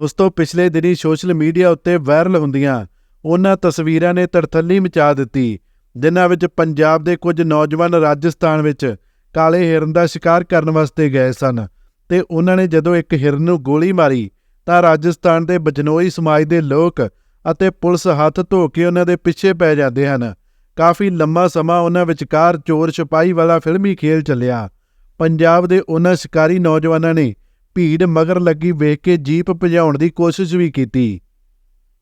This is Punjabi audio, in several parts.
ਉਸ ਤੋਂ ਪਿਛਲੇ ਦਿਨੀ ਸੋਸ਼ਲ ਮੀਡੀਆ ਉੱਤੇ ਵਾਇਰਲ ਹੁੰਦੀਆਂ ਉਹਨਾਂ ਤਸਵੀਰਾਂ ਨੇ ਤੜਥੱਲੀ ਮਚਾ ਦਿੱਤੀ, ਜਿਨ੍ਹਾਂ ਵਿੱਚ ਪੰਜਾਬ ਦੇ ਕੁਝ ਨੌਜਵਾਨ ਰਾਜਸਥਾਨ ਵਿੱਚ ਕਾਲੇ ਹਿਰਨ ਦਾ ਸ਼ਿਕਾਰ ਕਰਨ ਵਾਸਤੇ ਗਏ ਸਨ ਤੇ ਉਹਨਾਂ ਨੇ ਜਦੋਂ ਇੱਕ ਹਿਰਨ ਨੂੰ ਗੋਲੀ ਮਾਰੀ ਤਾਂ ਰਾਜਸਥਾਨ ਦੇ ਬਜਨੋਈ ਸਮਾਜ ਦੇ ਲੋਕ ਅਤੇ ਪੁਲਿਸ ਹੱਥ ਧੋ ਕੇ ਉਹਨਾਂ ਦੇ ਪਿੱਛੇ ਪੈ ਜਾਂਦੇ ਹਨ। ਕਾਫੀ ਲੰਮਾ ਸਮਾਂ ਉਹਨਾਂ ਵਿਚਕਾਰ ਚੋਰ ਛਪਾਈ ਵਾਲਾ ਫਿਲਮੀ ਖੇਲ ਚੱਲਿਆ। ਪੰਜਾਬ ਦੇ ਉਹਨਾਂ ਸ਼ਿਕਾਰੀ ਨੌਜਵਾਨਾਂ ਨੇ ਭੀੜ ਮਗਰ ਲੱਗੀ ਵੇਖ ਕੇ ਜੀਪ ਭਜਾਉਣ ਦੀ ਕੋਸ਼ਿਸ਼ ਵੀ ਕੀਤੀ।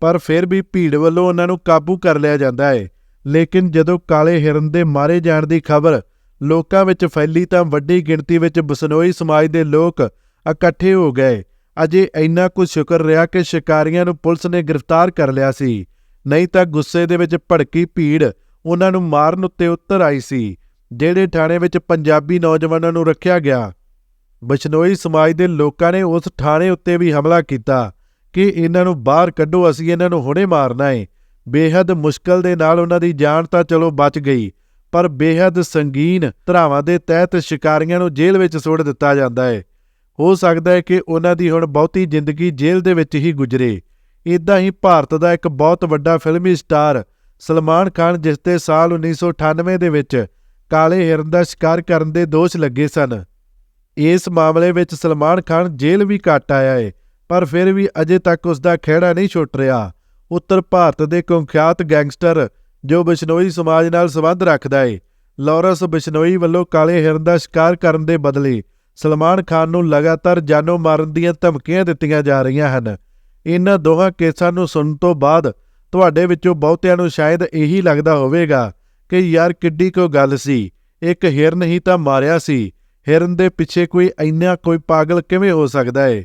ਪਰ ਫਿਰ ਵੀ ਭੀੜ ਵੱਲੋਂ ਉਹਨਾਂ ਨੂੰ ਕਾਬੂ ਕਰ ਲਿਆ ਜਾਂਦਾ ਹੈ ਲੇਕਿਨ ਜਦੋਂ ਕਾਲੇ ਹਿਰਨ ਦੇ ਮਾਰੇ ਜਾਣ ਦੀ ਖਬਰ ਲੋਕਾਂ ਵਿੱਚ ਫੈਲੀ ਤਾਂ ਵੱਡੀ ਗਿਣਤੀ ਵਿੱਚ ਬਸਨੋਈ ਸਮਾਜ ਦੇ ਲੋਕ ਇਕੱਠੇ ਹੋ ਗਏ। ਅਜੇ ਇੰਨਾ ਕੁ ਸ਼ੁਕਰ ਰਿਹਾ ਕਿ ਸ਼ਿਕਾਰੀਆਂ ਨੂੰ ਪੁਲਿਸ ਨੇ ਗ੍ਰਿਫਤਾਰ ਕਰ ਲਿਆ ਸੀ। ਨਹੀਂ ਤਾਂ ਗੁੱਸੇ ਦੇ ਵਿੱਚ ਭੜਕੀ ਭੀੜ ਉਹਨਾਂ ਨੂੰ ਮਾਰਨ ਉੱਤੇ ਉਤਰ ਆਈ ਸੀ, ਜਿਹੜੇ ਥਾਣੇ ਵਿੱਚ ਪੰਜਾਬੀ ਨੌਜਵਾਨਾਂ ਨੂੰ ਰੱਖਿਆ ਗਿਆ। ਬਸ਼ਨੋਈ ਸਮਾਜ ਦੇ ਲੋਕਾਂ ਨੇ ਉਸ ਥਾਣੇ ਉੱਤੇ ਵੀ ਹਮਲਾ ਕੀਤਾ ਕਿ ਇਹਨਾਂ ਨੂੰ ਬਾਹਰ ਕੱਢੋ, ਅਸੀਂ ਇਹਨਾਂ ਨੂੰ ਹੁਣੇ ਮਾਰਨਾ ਏ। ਬੇਹੱਦ ਮੁਸ਼ਕਲ ਦੇ ਨਾਲ ਉਹਨਾਂ ਦੀ ਜਾਨ ਤਾਂ ਚਲੋ ਬਚ ਗਈ, ਪਰ ਬੇਹੱਦ ਸੰਗੀਨ ਧਰਾਵਾਂ ਦੇ ਤਹਿਤ ਸ਼ਿਕਾਰੀਆਂ ਨੂੰ ਜੇਲ੍ਹ ਵਿੱਚ ਸੁੱਟ ਦਿੱਤਾ ਜਾਂਦਾ ਹੈ ਹੋ ਸਕਦਾ ਹੈ ਕਿ ਉਹਨਾਂ ਦੀ ਹੁਣ ਬਹੁਤੀ ਜ਼ਿੰਦਗੀ ਜੇਲ੍ਹ ਦੇ ਵਿੱਚ ਹੀ ਗੁਜ਼ਰੇ। ਇਦਾਂ ਹੀ ਭਾਰਤ ਦਾ ਇੱਕ ਬਹੁਤ ਵੱਡਾ ਫਿਲਮੀ ਸਟਾਰ ਸਲਮਾਨ ਖਾਨ ਜਿਸ ਤੇ ਸਾਲ 1998 ਦੇ ਵਿੱਚ ਕਾਲੇ ਹਿਰਨ ਦਾ ਸ਼ਿਕਾਰ ਕਰਨ ਦੇ ਦੋਸ਼ ਲੱਗੇ ਸਨ। ਇਸ ਮਾਮਲੇ ਵਿੱਚ ਸਲਮਾਨ ਖਾਨ ਜੇਲ੍ਹ ਵੀ ਕੱਟ ਆਇਆ ਏ, ਪਰ ਫਿਰ ਵੀ ਅਜੇ ਤੱਕ ਉਸ ਦਾ ਖਿਹੜਾ ਨਹੀਂ ਛੁੱਟ ਰਿਹਾ। ਉੱਤਰ ਭਾਰਤ ਦੇ ਕੁਖਿਆਤ ਗੈਂਗਸਟਰ, ਜੋ ਬਿਸ਼ਨੋਈ ਸਮਾਜ ਨਾਲ ਸੰਬੰਧ ਰੱਖਦਾ ਏ, ਲਾਰੈਂਸ ਬਿਸ਼ਨੋਈ ਵੱਲੋਂ ਕਾਲੇ ਹਿਰਨ ਦਾ ਸ਼ਿਕਾਰ ਕਰਨ ਦੇ ਬਦਲੇ ਸਲਮਾਨ ਖਾਨ ਨੂੰ ਲਗਾਤਾਰ ਜਾਨੋਂ ਮਾਰਨ ਦੀਆਂ ਧਮਕੀਆਂ ਦਿੱਤੀਆਂ ਜਾ ਰਹੀਆਂ ਹਨ। ਇਹਨਾਂ ਦੋਹਾਂ ਕੇਸਾਂ ਨੂੰ ਸੁਣਨ ਤੋਂ ਬਾਅਦ ਤੁਹਾਡੇ ਵਿੱਚੋਂ ਬਹੁਤਿਆਂ ਨੂੰ ਸ਼ਾਇਦ ਇਹੀ ਲੱਗਦਾ ਹੋਵੇਗਾ ਕਿ ਯਾਰ ਕਿੱਡੀ ਕੋ ਗੱਲ ਸੀ, ਇੱਕ ਹਿਰਨ ਹੀ ਤਾਂ ਮਾਰਿਆ ਸੀ ਹਿਰਨ ਦੇ ਪਿੱਛੇ ਕੋਈ ਇੰਨਾ ਕੋਈ ਪਾਗਲ ਕਿਵੇਂ ਹੋ ਸਕਦਾ ਏ?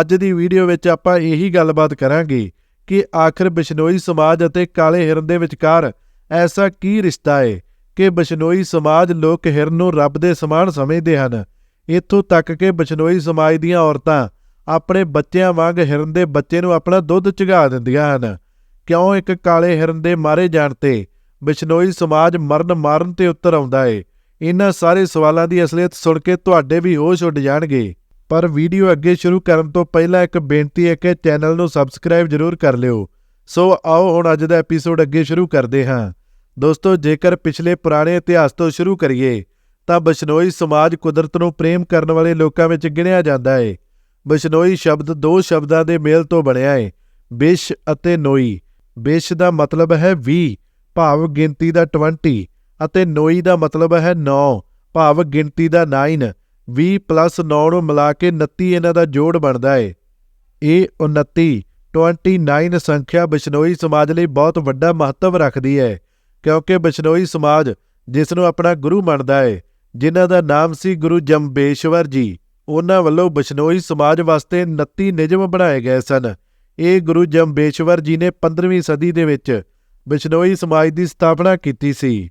ਅੱਜ ਦੀ ਵੀਡੀਓ ਵਿੱਚ ਆਪਾਂ ਇਹੀ ਗੱਲਬਾਤ ਕਰਾਂਗੇ ਕਿ ਆਖਰ ਬਿਸ਼ਨੋਈ ਸਮਾਜ ਅਤੇ ਕਾਲੇ ਹਿਰਨ ਦੇ ਵਿਚਕਾਰ ਐਸਾ ਕੀ ਰਿਸ਼ਤਾ ਹੈ ਕਿ ਬਿਸ਼ਨੋਈ ਸਮਾਜ ਲੋਕ ਹਿਰਨ ਨੂੰ ਰੱਬ ਦੇ ਸਮਾਨ ਸਮਝਦੇ ਹਨ। ਇੱਥੋਂ ਤੱਕ ਕਿ ਬਿਸ਼ਨੋਈ ਸਮਾਜ ਦੀਆਂ ਔਰਤਾਂ ਆਪਣੇ ਬੱਚਿਆਂ ਵਾਂਗ ਹਿਰਨ ਦੇ ਬੱਚੇ ਨੂੰ ਆਪਣਾ ਦੁੱਧ ਚੁਗਾ ਦਿੰਦੀਆਂ ਹਨ। ਕਿਉਂ ਇੱਕ ਕਾਲੇ ਹਿਰਨ ਦੇ ਮਾਰੇ ਜਾਣ ਤੇ ਬਿਸ਼ਨੋਈ ਸਮਾਜ ਮਰਨ ਮਾਰਨ ਤੇ ਉੱਤਰ ਆਉਂਦਾ ਏ? ਇਹਨਾਂ ਸਾਰੇ ਸਵਾਲਾਂ ਦੀ ਅਸਲੀਅਤ ਸੁਣ ਕੇ ਤੁਹਾਡੇ ਵੀ ਹੋਸ਼ ਉੱਡ ਜਾਣਗੇ। ਪਰ ਵੀਡੀਓ ਅੱਗੇ ਸ਼ੁਰੂ ਕਰਨ ਤੋਂ ਪਹਿਲਾਂ ਇੱਕ ਬੇਨਤੀ ਹੈ ਕਿ ਚੈਨਲ ਨੂੰ ਸਬਸਕ੍ਰਾਈਬ ਜ਼ਰੂਰ ਕਰ ਲਿਓ। ਸੋ ਆਓ ਹੁਣ ਅੱਜ ਦਾ ਐਪੀਸੋਡ ਅੱਗੇ ਸ਼ੁਰੂ ਕਰਦੇ ਹਾਂ। ਦੋਸਤੋ, ਜੇਕਰ ਪਿਛਲੇ ਪੁਰਾਣੇ ਇਤਿਹਾਸ ਤੋਂ ਸ਼ੁਰੂ ਕਰੀਏ, ਤਾਂ ਬਿਸ਼ਨੋਈ ਸਮਾਜ ਕੁਦਰਤ ਨੂੰ ਪ੍ਰੇਮ ਕਰਨ ਵਾਲੇ ਲੋਕਾਂ ਵਿੱਚ ਗਿਣਿਆ ਜਾਂਦਾ ਹੈ ਬਿਸ਼ਨੋਈ ਸ਼ਬਦ ਦੋ ਸ਼ਬਦਾਂ ਦੇ ਮੇਲ ਤੋਂ ਬਣਿਆ ਹੈ ਬਿਸ਼ ਅਤੇ ਨੋਈ। ਬਿਸ਼ ਦਾ ਮਤਲਬ ਹੈ 20 ਭਾਵ ਗਿਣਤੀ ਦਾ 20 ਅਤੇ ਨੋਈ ਦਾ ਮਤਲਬ ਹੈ 9 ਭਾਵ ਗਿਣਤੀ ਦਾ 9 20 ਪਲੱਸ 9 ਨੂੰ ਮਿਲਾ ਕੇ 29 ਇਹਨਾਂ ਦਾ ਜੋੜ ਬਣਦਾ ਏ। ਇਹ 29 29 ਸੰਖਿਆ ਬਿਸ਼ਨੋਈ ਸਮਾਜ ਲਈ ਬਹੁਤ ਵੱਡਾ ਮਹੱਤਵ ਰੱਖਦੀ ਹੈ ਕਿਉਂਕਿ ਬਿਸ਼ਨੋਈ ਸਮਾਜ ਜਿਸ ਨੂੰ ਆਪਣਾ ਗੁਰੂ ਮੰਨਦਾ ਹੈ ਜਿਨ੍ਹਾਂ ਦਾ ਨਾਮ ਸੀ ਗੁਰੂ ਜੰਬੇਸ਼ਵਰ ਜੀ, ਉਹਨਾਂ ਵੱਲੋਂ ਬਿਸ਼ਨੋਈ ਸਮਾਜ ਵਾਸਤੇ 29 ਨਿਯਮ ਬਣਾਏ ਗਏ ਸਨ। ਇਹ ਗੁਰੂ ਜੰਬੇਸ਼ਵਰ ਜੀ ਨੇ 15ਵੀਂ ਸਦੀ ਦੇ ਵਿੱਚ ਬਿਸ਼ਨੋਈ ਸਮਾਜ ਦੀ ਸਥਾਪਨਾ ਕੀਤੀ ਸੀ।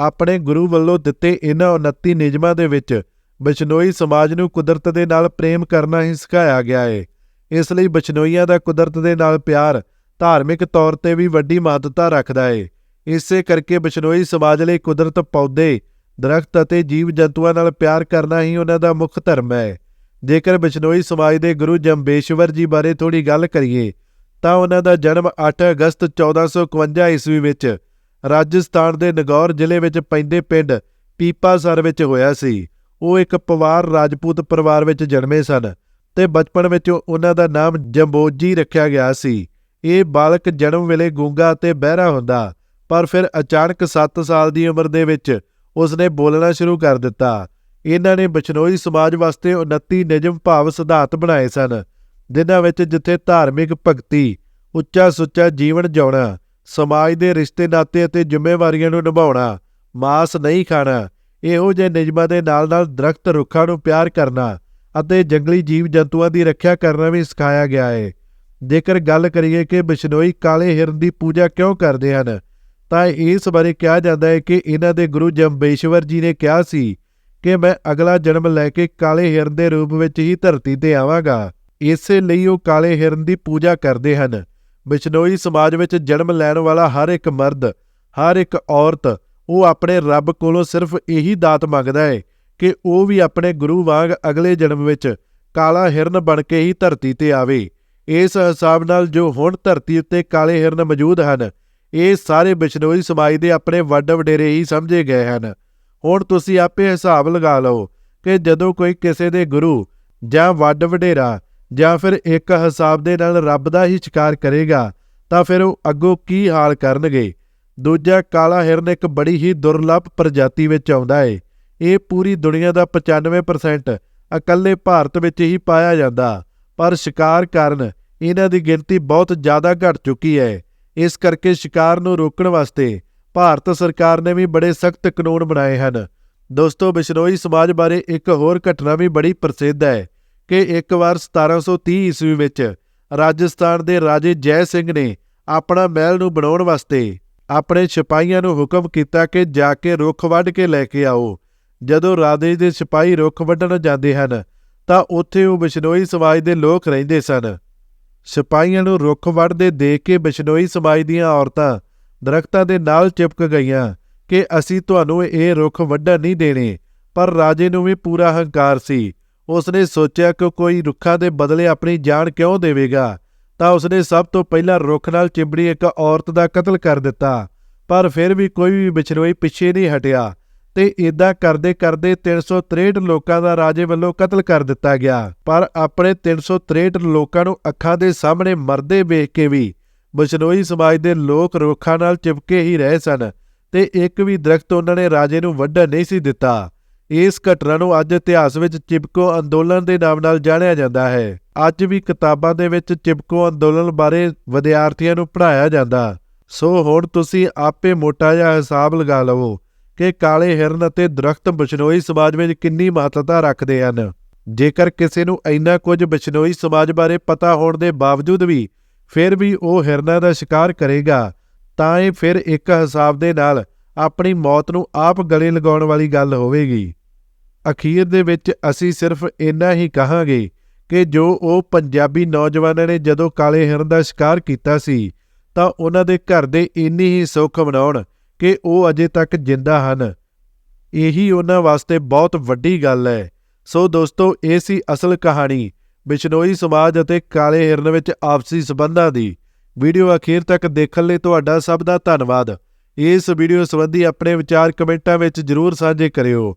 ਆਪਣੇ ਗੁਰੂ ਵੱਲੋਂ ਦਿੱਤੇ ਇਹਨਾਂ 29 ਨਿਯਮਾਂ ਦੇ ਵਿੱਚ ਬਿਸ਼ਨੋਈ ਸਮਾਜ ਨੂੰ ਕੁਦਰਤ ਦੇ ਨਾਲ ਪ੍ਰੇਮ ਕਰਨਾ ਹੀ ਸਿਖਾਇਆ ਗਿਆ ਹੈ ਇਸ ਲਈ ਬਿਸ਼ਨੋਈਆਂ ਦਾ ਕੁਦਰਤ ਦੇ ਨਾਲ ਪਿਆਰ ਧਾਰਮਿਕ ਤੌਰ ਤੇ ਵੀ ਵੱਡੀ ਮਹੱਤਤਾ ਰੱਖਦਾ ਹੈ ਇਸੇ ਕਰਕੇ ਬਿਸ਼ਨੋਈ ਸਮਾਜ ਲਈ ਕੁਦਰਤ ਪੌਦੇ, ਦਰਖਤ ਅਤੇ ਜੀਵ ਜੰਤੂਆਂ ਨਾਲ ਪਿਆਰ ਕਰਨਾ ਹੀ ਉਹਨਾਂ ਦਾ ਮੁੱਖ ਧਰਮ ਹੈ। ਜੇਕਰ ਬਿਸ਼ਨੋਈ ਸਮਾਜ ਦੇ ਗੁਰੂ ਜੰਬੇਸ਼ਵਰ ਜੀ ਬਾਰੇ ਥੋੜੀ ਗੱਲ ਕਰੀਏ, ਤਾਂ ਉਹਨਾਂ ਦਾ ਜਨਮ 8 ਅਗਸਤ 1451 ਈਸਵੀ ਵਿੱਚ ਰਾਜਸਥਾਨ ਦੇ ਨਗੌਰ ਜ਼ਿਲ੍ਹੇ ਵਿੱਚ ਪੈਂਦੇ ਪਿੰਡ ਪੀਪਾਸਰ ਵਿੱਚ ਹੋਇਆ ਸੀ। ਉਹ ਇੱਕ ਪਵਾਰ ਰਾਜਪੂਤ ਪਰਿਵਾਰ ਵਿੱਚ ਜਨਮੇ ਸਨ ਤੇ ਬਚਪਨ ਵਿੱਚ ਉਹਨਾਂ ਦਾ ਨਾਮ ਜੰਬੋਜੀ ਰੱਖਿਆ ਗਿਆ ਸੀ। ਇਹ ਬਾਲਕ ਜਨਮ ਵੇਲੇ ਗੂੰਗਾ ਅਤੇ ਬਹਿਰਾ ਹੁੰਦਾ, ਪਰ ਫਿਰ ਅਚਾਨਕ 7 ਸਾਲ ਦੀ ਉਮਰ ਦੇ ਵਿੱਚ ਉਸਨੇ ਬੋਲਣਾ ਸ਼ੁਰੂ ਕਰ ਦਿੱਤਾ। ਇਹਨਾਂ ਨੇ ਬਚਨੋਈ ਸਮਾਜ ਵਾਸਤੇ 29 ਨਿਯਮ ਭਾਵ ਸਿਧਾਂਤ ਬਣਾਏ ਸਨ, ਜਿਨ੍ਹਾਂ ਵਿੱਚ ਜਿੱਥੇ ਧਾਰਮਿਕ ਭਗਤੀ, ਉੱਚਾ ਸੁੱਚਾ ਜੀਵਨ ਜਿਉਣਾ ਸਮਾਜ ਦੇ ਰਿਸ਼ਤੇ ਨਾਤੇ ਅਤੇ ਜ਼ਿੰਮੇਵਾਰੀਆਂ ਨੂੰ ਨਿਭਾਉਣਾ, ਮਾਸ ਨਹੀਂ ਖਾਣਾ, ਇਹੋ ਜਿਹੇ ਨਿਯਮਾਂ ਦੇ ਨਾਲ-ਨਾਲ ਦਰਖਤ ਰੁੱਖਾਂ ਨੂੰ ਪਿਆਰ ਕਰਨਾ ਅਤੇ ਜੰਗਲੀ ਜੀਵ ਜੰਤੂਆਂ ਦੀ ਰੱਖਿਆ ਕਰਨਾ ਵੀ ਸਿਖਾਇਆ ਗਿਆ ਹੈ ਜੇਕਰ ਗੱਲ ਕਰੀਏ ਕਿ ਬਿਸ਼ਨੋਈ ਕਾਲੇ ਹਿਰਨ ਦੀ ਪੂਜਾ ਕਿਉਂ ਕਰਦੇ ਹਨ, ਤਾਂ ਇਸ ਬਾਰੇ ਕਿਹਾ ਜਾਂਦਾ ਹੈ ਕਿ ਇਹਨਾਂ ਦੇ ਗੁਰੂ ਜੰਬੇਸ਼ਵਰ ਜੀ ਨੇ ਕਿਹਾ ਸੀ ਕਿ ਮੈਂ ਅਗਲਾ ਜਨਮ ਲੈ ਕੇ ਕਾਲੇ ਹਿਰਨ ਦੇ ਰੂਪ ਵਿੱਚ ਹੀ ਧਰਤੀ ਤੇ ਆਵਾਂਗਾ। ਇਸੇ ਲਈ ਉਹ ਕਾਲੇ ਹਿਰਨ ਦੀ ਪੂਜਾ ਕਰਦੇ ਹਨ। ਬਿਸ਼ਨੋਈ ਸਮਾਜ ਵਿੱਚ ਜਨਮ ਲੈਣ ਵਾਲਾ ਹਰ ਇੱਕ ਮਰਦ, ਹਰ ਇੱਕ ਔਰਤ, ਉਹ ਆਪਣੇ ਰੱਬ ਕੋਲੋਂ ਸਿਰਫ ਇਹੀ ਦਾਤ ਮੰਗਦਾ ਹੈ ਕਿ ਉਹ ਵੀ ਆਪਣੇ ਗੁਰੂ ਵਾਂਗ ਅਗਲੇ ਜਨਮ ਵਿੱਚ ਕਾਲਾ ਹਿਰਨ ਬਣ ਕੇ ਹੀ ਧਰਤੀ ਤੇ ਆਵੇ। ਇਸ ਹਿਸਾਬ ਨਾਲ ਜੋ ਹੁਣ ਧਰਤੀ ਉੱਤੇ ਕਾਲੇ ਹਿਰਨ ਮੌਜੂਦ ਹਨ, ਇਹ ਸਾਰੇ ਬਿਸ਼ਨੋਈ ਸਮਾਜ ਦੇ ਆਪਣੇ ਵੱਡ ਵਡੇਰੇ ਹੀ ਸਮਝੇ ਗਏ ਹਨ। ਹੁਣ ਤੁਸੀਂ ਆਪੇ ਹਿਸਾਬ ਲਗਾ ਲਓ ਕਿ ਜਦੋਂ ਕੋਈ ਕਿਸੇ ਦੇ ਗੁਰੂ ਜਾਂ ਵੱਡ ਵਡੇਰਾ ਜਾਂ ਫਿਰ ਇੱਕ ਹਿਸਾਬ ਦੇ ਨਾਲ ਰੱਬ ਦਾ ਹੀ ਸ਼ਿਕਾਰ ਕਰੇਗਾ, ਤਾਂ ਫਿਰ ਉਹ ਅੱਗੋਂ ਕੀ ਹਾਲ ਕਰਨਗੇ? ਦੂਜਾ ਕਾਲਾ ਹਿਰਨ ਇੱਕ ਬੜੀ ਹੀ ਦੁਰਲੱਭ ਪ੍ਰਜਾਤੀ ਵਿੱਚ ਆਉਂਦਾ ਹੈ ਇਹ ਪੂਰੀ ਦੁਨੀਆ ਦਾ 95% ਇਕੱਲੇ ਭਾਰਤ ਵਿੱਚ ਹੀ ਪਾਇਆ ਜਾਂਦਾ, ਪਰ ਸ਼ਿਕਾਰ ਕਾਰਨ ਇਹਨਾਂ ਦੀ ਗਿਣਤੀ ਬਹੁਤ ਜ਼ਿਆਦਾ ਘਟ ਚੁੱਕੀ ਹੈ। ਇਸ ਕਰਕੇ ਸ਼ਿਕਾਰ ਨੂੰ ਰੋਕਣ ਵਾਸਤੇ ਭਾਰਤ ਸਰਕਾਰ ਨੇ ਵੀ ਬੜੇ ਸਖਤ ਕਾਨੂੰਨ ਬਣਾਏ ਹਨ। ਦੋਸਤੋ, ਬਿਸ਼ਨੋਈ ਸਮਾਜ ਬਾਰੇ ਇੱਕ ਹੋਰ ਘਟਨਾ ਵੀ ਬੜੀ ਪ੍ਰਸਿੱਧ ਹੈ। ਕਿ ਇੱਕ ਵਾਰ 1730 ਈਸਵੀ ਵਿੱਚ ਰਾਜਸਥਾਨ ਦੇ ਰਾਜੇ ਜੈ ਸਿੰਘ ਨੇ ਆਪਣਾ ਮਹਿਲ ਨੂੰ ਬਣਾਉਣ ਵਾਸਤੇ ਆਪਣੇ ਸਿਪਾਹੀਆਂ ਨੂੰ ਹੁਕਮ ਕੀਤਾ ਕਿ ਜਾ ਕੇ ਰੁੱਖ ਵੱਢ ਕੇ ਲੈ ਕੇ ਆਓ। ਜਦੋਂ ਰਾਜੇ ਦੇ ਸਿਪਾਹੀ ਰੁੱਖ ਵੱਢਣ ਜਾਂਦੇ ਹਨ, ਤਾਂ ਉੱਥੇ ਉਹ ਬਿਸ਼ਨੋਈ ਸਮਾਜ ਦੇ ਲੋਕ ਰਹਿੰਦੇ ਸਨ। ਸਿਪਾਹੀਆਂ ਨੂੰ ਰੁੱਖ ਵੱਢਦੇ ਦੇਖ ਕੇ ਬਿਸ਼ਨੋਈ ਸਮਾਜ ਦੀਆਂ ਔਰਤਾਂ ਦਰਖਤਾਂ ਦੇ ਨਾਲ ਚਿਪਕ ਗਈਆਂ ਕਿ ਅਸੀਂ ਤੁਹਾਨੂੰ ਇਹ ਰੁੱਖ ਵੱਢਣ ਨਹੀਂ ਦੇਣੇ, ਪਰ ਰਾਜੇ ਨੂੰ ਵੀ ਪੂਰਾ ਹੰਕਾਰ ਸੀ। ਉਸ ਨੇ ਸੋਚਿਆ ਕਿ ਕੋਈ ਰੁੱਖਾਂ ਦੇ ਬਦਲੇ ਆਪਣੀ ਜਾਨ ਕਿਉਂ ਦੇਵੇਗਾ, ਤਾਂ ਉਸਨੇ ਸਭ ਤੋਂ ਪਹਿਲਾਂ ਰੁੱਖ ਨਾਲ ਚਿੰਬੜੀ ਇੱਕ ਔਰਤ ਦਾ ਕਤਲ ਕਰ ਦਿੱਤਾ, ਪਰ ਫਿਰ ਵੀ ਕੋਈ ਵੀ ਬਿਛੜੋਈ ਪਿੱਛੇ ਨਹੀਂ ਹਟਿਆ ਤੇ ਇਦਾਂ ਕਰਦੇ ਕਰਦੇ 363 ਲੋਕਾਂ ਦਾ ਰਾਜੇ ਵੱਲੋਂ ਕਤਲ ਕਰ ਦਿੱਤਾ ਗਿਆ, ਪਰ ਆਪਣੇ 363 ਲੋਕਾਂ ਨੂੰ ਅੱਖਾਂ ਦੇ ਸਾਹਮਣੇ ਮਰਦੇ ਵੇਖ ਕੇ ਵੀ ਬਸ਼ਨੋਈ ਸਮਾਜ ਦੇ ਲੋਕ ਰੁੱਖਾਂ ਨਾਲ ਚਿਪਕੇ ਹੀ ਰਹੇ ਸਨ ਤੇ ਇੱਕ ਵੀ ਦਰਖਤ ਉਹਨਾਂ ਨੇ ਰਾਜੇ ਨੂੰ ਵੱਢਣ ਨਹੀਂ ਸੀ ਦਿੱਤਾ। ਇਸ ਘਟਨਾ ਨੂੰ ਅੱਜ ਇਤਿਹਾਸ ਵਿੱਚ ਚਿਪਕੋ ਅੰਦੋਲਨ ਦੇ ਨਾਮ ਨਾਲ ਜਾਣਿਆ ਜਾਂਦਾ ਹੈ। ਅੱਜ ਵੀ ਕਿਤਾਬਾਂ ਦੇ ਵਿੱਚ ਚਿਪਕੋ ਅੰਦੋਲਨ ਬਾਰੇ ਵਿਦਿਆਰਥੀਆਂ ਨੂੰ ਪੜ੍ਹਾਇਆ ਜਾਂਦਾ। ਸੋ ਹੁਣ ਤੁਸੀਂ ਆਪੇ ਮੋਟਾ ਜਿਹਾ ਹਿਸਾਬ ਲਗਾ ਲਵੋ ਕਿ ਕਾਲੇ ਹਿਰਨ ਅਤੇ ਦਰਖਤ ਬਸ਼ਨੋਈ ਸਮਾਜ ਵਿੱਚ ਕਿੰਨੀ ਮਹੱਤਤਾ ਰੱਖਦੇ ਹਨ। ਜੇਕਰ ਕਿਸੇ ਨੂੰ ਇੰਨਾ ਕੁਝ ਬਸ਼ਨੋਈ ਸਮਾਜ ਬਾਰੇ ਪਤਾ ਹੋਣ ਦੇ ਬਾਵਜੂਦ ਵੀ ਫਿਰ ਵੀ ਉਹ ਹਿਰਨਾਂ ਦਾ ਸ਼ਿਕਾਰ ਕਰੇਗਾ, ਤਾਂ ਇਹ ਫਿਰ ਇੱਕ ਹਿਸਾਬ ਦੇ ਨਾਲ ਆਪਣੀ ਮੌਤ ਨੂੰ ਆਪ ਗਲੇ ਲਗਾਉਣ ਵਾਲੀ ਗੱਲ ਹੋਵੇਗੀ। ਅਖੀਰ ਦੇ ਵਿੱਚ ਅਸੀਂ ਸਿਰਫ ਇੰਨਾ ਹੀ ਕਹਾਂਗੇ ਕਿ ਜੋ ਉਹ ਪੰਜਾਬੀ ਨੌਜਵਾਨਾਂ ਨੇ ਜਦੋਂ ਕਾਲੇ ਹਿਰਨ ਦਾ ਸ਼ਿਕਾਰ ਕੀਤਾ ਸੀ, ਤਾਂ ਉਹਨਾਂ ਦੇ ਘਰ ਦੇ ਇੰਨੀ ਹੀ ਸੁੱਖ ਮਨਾਉਣ ਕਿ ਉਹ ਅਜੇ ਤੱਕ ਜਿੰਦਾ ਹਨ। ਇਹੀ ਉਹਨਾਂ ਵਾਸਤੇ ਬਹੁਤ ਵੱਡੀ ਗੱਲ ਹੈ। ਸੋ ਦੋਸਤੋ, ਇਹ ਸੀ ਅਸਲ ਕਹਾਣੀ ਬਿਸ਼ਨੋਈ ਸਮਾਜ ਅਤੇ ਕਾਲੇ ਹਿਰਨ ਵਿੱਚ ਆਪਸੀ ਸਬੰਧਾਂ ਦੀ। ਵੀਡੀਓ ਅਖੀਰ ਤੱਕ ਦੇਖਣ ਲਈ ਤੁਹਾਡਾ ਸਭ ਦਾ ਧੰਨਵਾਦ। ਇਸ ਵੀਡੀਓ ਸੰਬੰਧੀ ਆਪਣੇ ਵਿਚਾਰ ਕਮੈਂਟਾਂ ਵਿੱਚ ਜਰੂਰ ਸਾਂਝੇ ਕਰਿਓ।